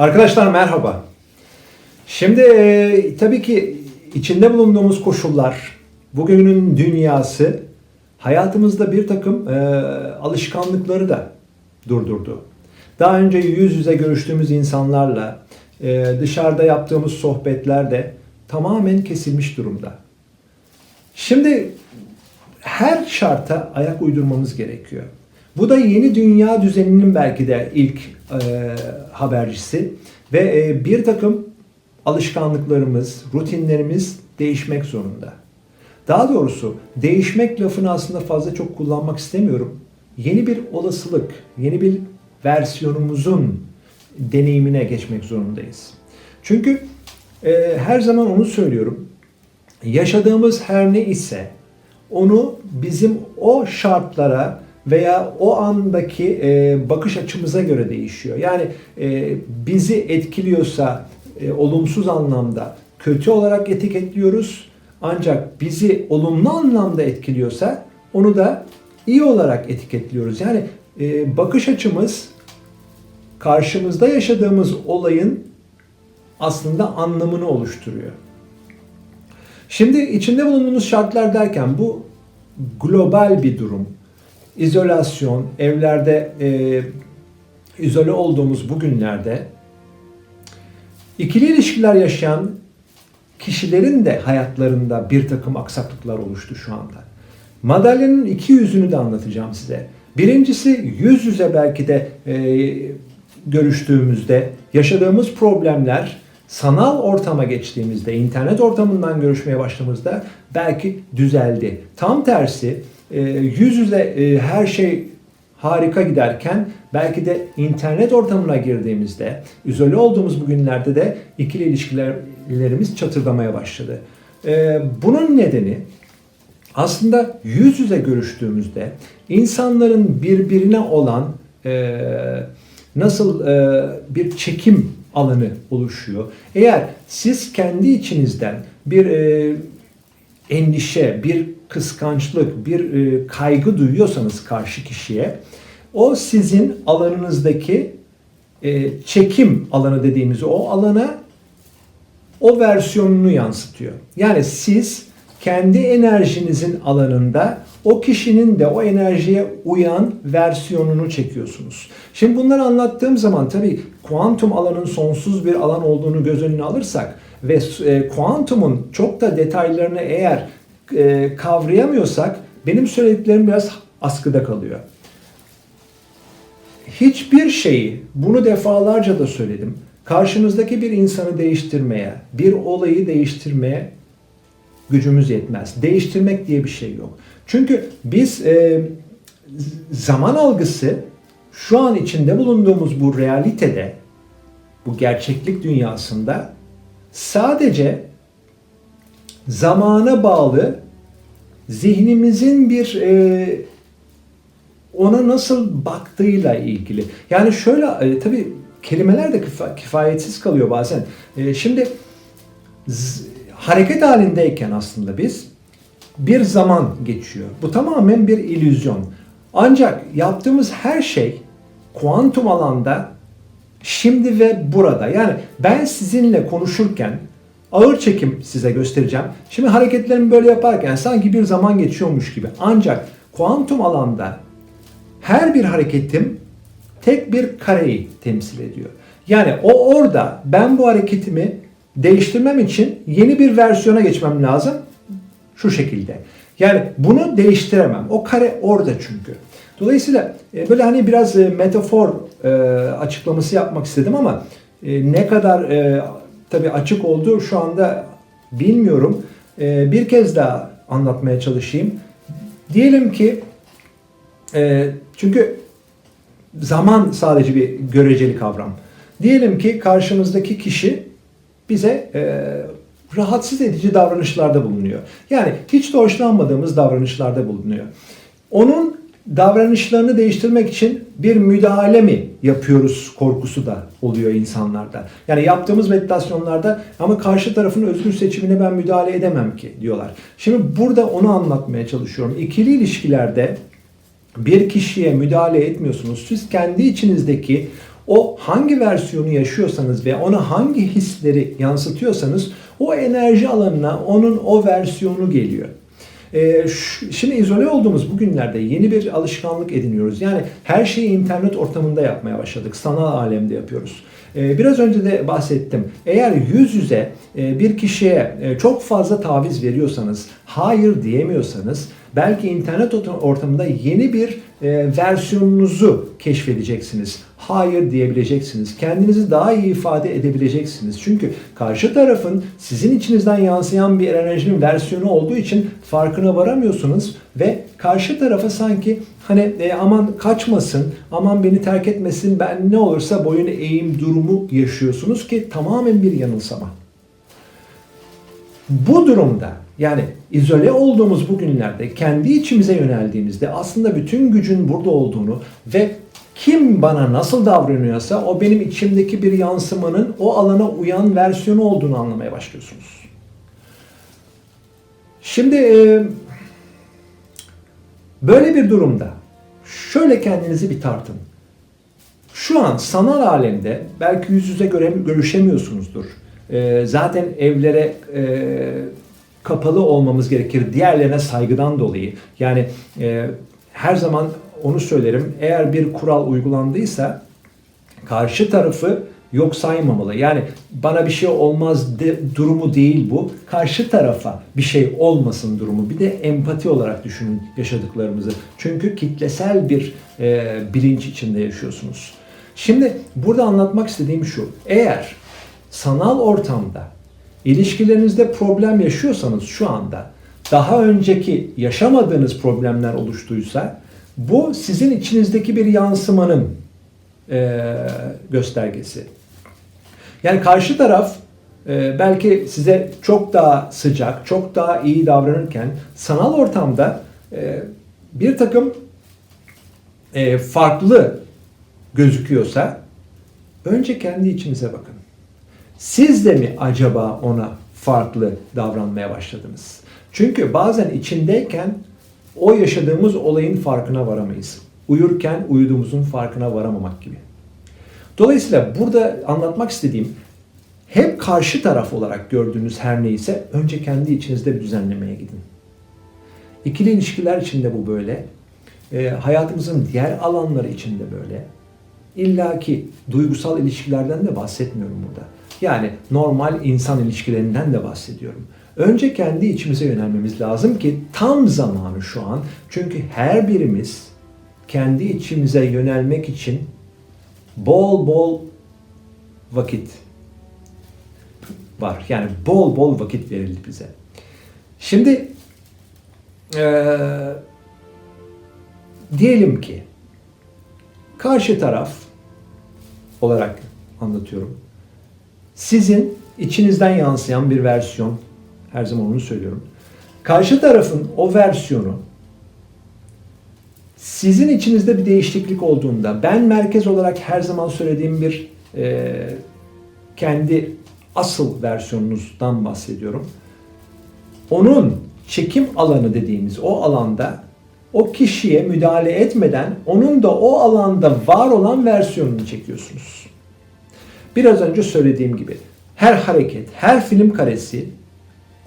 Arkadaşlar merhaba. Şimdi e, tabii ki içinde bulunduğumuz koşullar, bugünün dünyası hayatımızda bir takım e, alışkanlıkları da durdurdu. Daha önce yüz yüze görüştüğümüz insanlarla e, dışarıda yaptığımız sohbetler de tamamen kesilmiş durumda. Şimdi her şarta ayak uydurmamız gerekiyor. Bu da yeni dünya düzeninin belki de ilk e, habercisi ve e, bir takım alışkanlıklarımız, rutinlerimiz değişmek zorunda. Daha doğrusu değişmek lafını aslında fazla çok kullanmak istemiyorum. Yeni bir olasılık, yeni bir versiyonumuzun deneyimine geçmek zorundayız. Çünkü e, her zaman onu söylüyorum. Yaşadığımız her ne ise onu bizim o şartlara veya o andaki e, bakış açımıza göre değişiyor. Yani e, bizi etkiliyorsa e, olumsuz anlamda kötü olarak etiketliyoruz. Ancak bizi olumlu anlamda etkiliyorsa onu da iyi olarak etiketliyoruz. Yani e, bakış açımız karşımızda yaşadığımız olayın aslında anlamını oluşturuyor. Şimdi içinde bulunduğumuz şartlar derken bu global bir durum. İzolasyon, evlerde e, izole olduğumuz bu günlerde ikili ilişkiler yaşayan kişilerin de hayatlarında bir takım aksaklıklar oluştu şu anda. Madalyanın iki yüzünü de anlatacağım size. Birincisi yüz yüze belki de e, görüştüğümüzde yaşadığımız problemler sanal ortama geçtiğimizde, internet ortamından görüşmeye başladığımızda belki düzeldi. Tam tersi e, yüz yüze e, her şey harika giderken belki de internet ortamına girdiğimizde, izole olduğumuz bu günlerde de ikili ilişkilerimiz çatırdamaya başladı. E, bunun nedeni aslında yüz yüze görüştüğümüzde insanların birbirine olan e, nasıl e, bir çekim alanı oluşuyor. Eğer siz kendi içinizden bir e, endişe, bir kıskançlık, bir e, kaygı duyuyorsanız karşı kişiye o sizin alanınızdaki e, çekim alanı dediğimiz o alana o versiyonunu yansıtıyor. Yani siz kendi enerjinizin alanında o kişinin de o enerjiye uyan versiyonunu çekiyorsunuz. Şimdi bunları anlattığım zaman tabii kuantum alanın sonsuz bir alan olduğunu göz önüne alırsak ve e, kuantumun çok da detaylarını eğer e, kavrayamıyorsak benim söylediklerim biraz askıda kalıyor. Hiçbir şeyi, bunu defalarca da söyledim, karşımızdaki bir insanı değiştirmeye, bir olayı değiştirmeye gücümüz yetmez. Değiştirmek diye bir şey yok. Çünkü biz e, zaman algısı şu an içinde bulunduğumuz bu realitede, bu gerçeklik dünyasında sadece zamana bağlı zihnimizin bir e, ona nasıl baktığıyla ilgili. Yani şöyle e, tabii kelimeler de kifa- kifayetsiz kalıyor bazen. E, şimdi z- hareket halindeyken aslında biz bir zaman geçiyor. Bu tamamen bir illüzyon. Ancak yaptığımız her şey kuantum alanda şimdi ve burada. Yani ben sizinle konuşurken ağır çekim size göstereceğim. Şimdi hareketlerimi böyle yaparken sanki bir zaman geçiyormuş gibi. Ancak kuantum alanda her bir hareketim tek bir kareyi temsil ediyor. Yani o orada ben bu hareketimi değiştirmem için yeni bir versiyona geçmem lazım. Şu şekilde. Yani bunu değiştiremem. O kare orada çünkü. Dolayısıyla e, böyle hani biraz e, metafor e, açıklaması yapmak istedim ama ne kadar tabii açık olduğu şu anda bilmiyorum. Bir kez daha anlatmaya çalışayım. Diyelim ki çünkü zaman sadece bir göreceli kavram. Diyelim ki karşımızdaki kişi bize rahatsız edici davranışlarda bulunuyor. Yani hiç de hoşlanmadığımız davranışlarda bulunuyor. Onun davranışlarını değiştirmek için bir müdahale mi yapıyoruz korkusu da oluyor insanlarda. Yani yaptığımız meditasyonlarda ama karşı tarafın özgür seçimine ben müdahale edemem ki diyorlar. Şimdi burada onu anlatmaya çalışıyorum. İkili ilişkilerde bir kişiye müdahale etmiyorsunuz. Siz kendi içinizdeki o hangi versiyonu yaşıyorsanız ve ona hangi hisleri yansıtıyorsanız o enerji alanına onun o versiyonu geliyor. Şu- şimdi izole olduğumuz bu günlerde yeni bir alışkanlık ediniyoruz. Yani her şeyi internet ortamında yapmaya başladık. Sanal alemde yapıyoruz. Ee, biraz önce de bahsettim. Eğer yüz yüze e, bir kişiye e, çok fazla taviz veriyorsanız, hayır diyemiyorsanız belki internet orta- ortamında yeni bir e, versiyonunuzu keşfedeceksiniz. Hayır diyebileceksiniz. Kendinizi daha iyi ifade edebileceksiniz. Çünkü karşı tarafın sizin içinizden yansıyan bir enerjinin versiyonu olduğu için farkına varamıyorsunuz ve karşı tarafa sanki hani e, aman kaçmasın, aman beni terk etmesin, ben ne olursa boyun eğeyim durumu yaşıyorsunuz ki tamamen bir yanılsama. Bu durumda yani izole olduğumuz bu günlerde kendi içimize yöneldiğimizde aslında bütün gücün burada olduğunu ve kim bana nasıl davranıyorsa o benim içimdeki bir yansımanın o alana uyan versiyonu olduğunu anlamaya başlıyorsunuz. Şimdi e, böyle bir durumda şöyle kendinizi bir tartın. Şu an sanal alemde belki yüz yüze göre, görüşemiyorsunuzdur. Ee, zaten evlere e, kapalı olmamız gerekir diğerlerine saygıdan dolayı. Yani e, her zaman onu söylerim. Eğer bir kural uygulandıysa karşı tarafı yok saymamalı. Yani bana bir şey olmaz de, durumu değil bu. Karşı tarafa bir şey olmasın durumu. Bir de empati olarak düşünün yaşadıklarımızı. Çünkü kitlesel bir e, bilinç içinde yaşıyorsunuz. Şimdi burada anlatmak istediğim şu. Eğer sanal ortamda ilişkilerinizde problem yaşıyorsanız şu anda daha önceki yaşamadığınız problemler oluştuysa bu sizin içinizdeki bir yansımanın e, göstergesi. Yani karşı taraf e, belki size çok daha sıcak, çok daha iyi davranırken sanal ortamda e, bir takım e, farklı gözüküyorsa önce kendi içinize bakın. Siz de mi acaba ona farklı davranmaya başladınız? Çünkü bazen içindeyken o yaşadığımız olayın farkına varamayız. Uyurken uyuduğumuzun farkına varamamak gibi. Dolayısıyla burada anlatmak istediğim hep karşı taraf olarak gördüğünüz her neyse önce kendi içinizde bir düzenlemeye gidin. İkili ilişkiler içinde bu böyle. E, hayatımızın diğer alanları içinde böyle. İlla ki duygusal ilişkilerden de bahsetmiyorum burada. Yani normal insan ilişkilerinden de bahsediyorum. Önce kendi içimize yönelmemiz lazım ki tam zamanı şu an. Çünkü her birimiz kendi içimize yönelmek için bol bol vakit var. Yani bol bol vakit verildi bize. Şimdi eee diyelim ki karşı taraf olarak anlatıyorum. Sizin içinizden yansıyan bir versiyon, her zaman onu söylüyorum. Karşı tarafın o versiyonu sizin içinizde bir değişiklik olduğunda, ben merkez olarak her zaman söylediğim bir e, kendi asıl versiyonunuzdan bahsediyorum. Onun çekim alanı dediğimiz o alanda o kişiye müdahale etmeden onun da o alanda var olan versiyonunu çekiyorsunuz. Biraz önce söylediğim gibi her hareket, her film karesi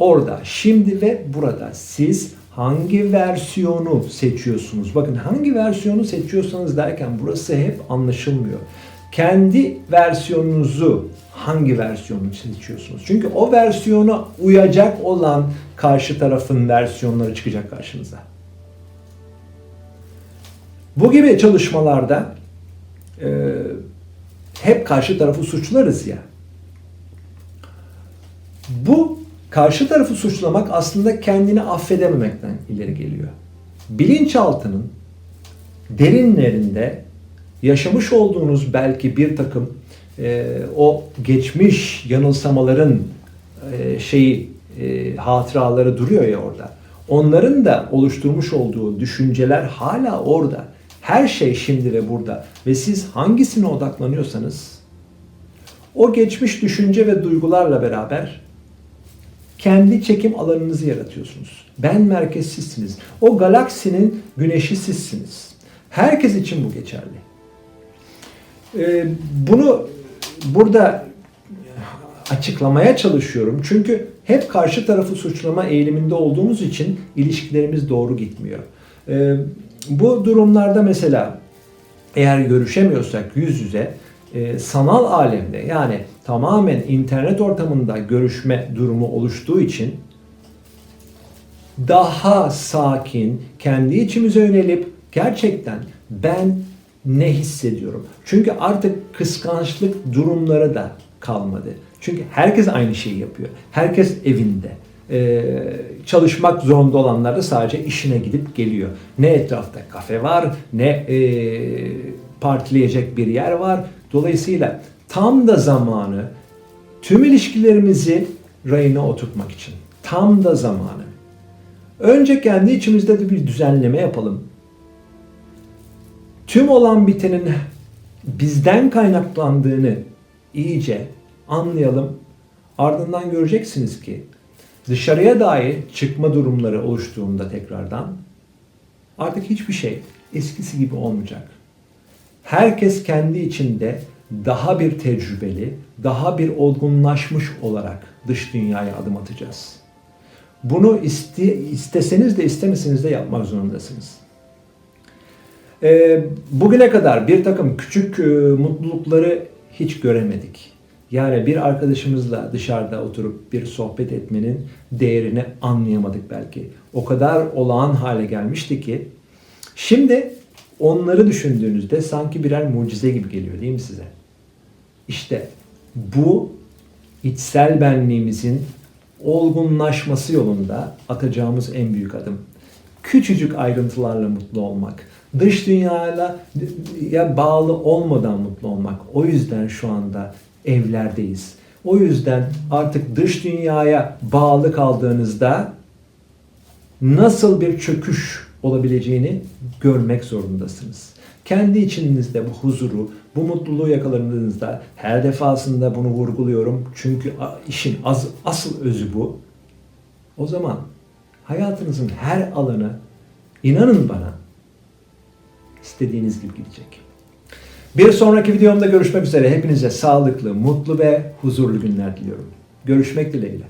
orada, şimdi ve burada siz hangi versiyonu seçiyorsunuz? Bakın hangi versiyonu seçiyorsanız derken burası hep anlaşılmıyor. Kendi versiyonunuzu hangi versiyonu seçiyorsunuz? Çünkü o versiyona uyacak olan karşı tarafın versiyonları çıkacak karşınıza. Bu gibi çalışmalarda e, hep karşı tarafı suçlarız ya. Bu karşı tarafı suçlamak aslında kendini affedememekten ileri geliyor. Bilinçaltının derinlerinde yaşamış olduğunuz belki bir takım e, o geçmiş yanılsamaların e, şeyi e, hatıraları duruyor ya orada. Onların da oluşturmuş olduğu düşünceler hala orada. Her şey şimdi ve burada ve siz hangisine odaklanıyorsanız o geçmiş düşünce ve duygularla beraber kendi çekim alanınızı yaratıyorsunuz. Ben merkezsizsiniz. O galaksinin güneşi sizsiniz. Herkes için bu geçerli. e, bunu burada açıklamaya çalışıyorum. Çünkü hep karşı tarafı suçlama eğiliminde olduğumuz için ilişkilerimiz doğru gitmiyor. E, bu durumlarda mesela eğer görüşemiyorsak yüz yüze e, sanal alemde yani tamamen internet ortamında görüşme durumu oluştuğu için daha sakin, kendi içimize yönelip gerçekten ben ne hissediyorum? Çünkü artık kıskançlık durumları da kalmadı. Çünkü herkes aynı şeyi yapıyor. Herkes evinde. Ee, çalışmak zorunda olanlar da sadece işine gidip geliyor. Ne etrafta kafe var, ne e, partileyecek bir yer var. Dolayısıyla tam da zamanı tüm ilişkilerimizi rayına oturtmak için. Tam da zamanı. Önce kendi içimizde de bir düzenleme yapalım. Tüm olan bitenin bizden kaynaklandığını iyice anlayalım. Ardından göreceksiniz ki dışarıya dair çıkma durumları oluştuğunda tekrardan artık hiçbir şey eskisi gibi olmayacak. Herkes kendi içinde daha bir tecrübeli, daha bir olgunlaşmış olarak dış dünyaya adım atacağız. Bunu iste, isteseniz de istemeseniz de yapmak zorundasınız. Ee, bugüne kadar bir takım küçük e, mutlulukları hiç göremedik. Yani bir arkadaşımızla dışarıda oturup bir sohbet etmenin değerini anlayamadık belki. O kadar olağan hale gelmişti ki şimdi onları düşündüğünüzde sanki birer mucize gibi geliyor değil mi size? İşte bu içsel benliğimizin olgunlaşması yolunda atacağımız en büyük adım. Küçücük ayrıntılarla mutlu olmak. Dış dünyayla ya bağlı olmadan mutlu olmak. O yüzden şu anda evlerdeyiz. O yüzden artık dış dünyaya bağlı kaldığınızda nasıl bir çöküş olabileceğini görmek zorundasınız. Kendi içinizde bu huzuru, bu mutluluğu yakaladığınızda her defasında bunu vurguluyorum. Çünkü işin az, asıl özü bu. O zaman hayatınızın her alanı inanın bana istediğiniz gibi gidecek. Bir sonraki videomda görüşmek üzere. Hepinize sağlıklı, mutlu ve huzurlu günler diliyorum. Görüşmek dileğiyle.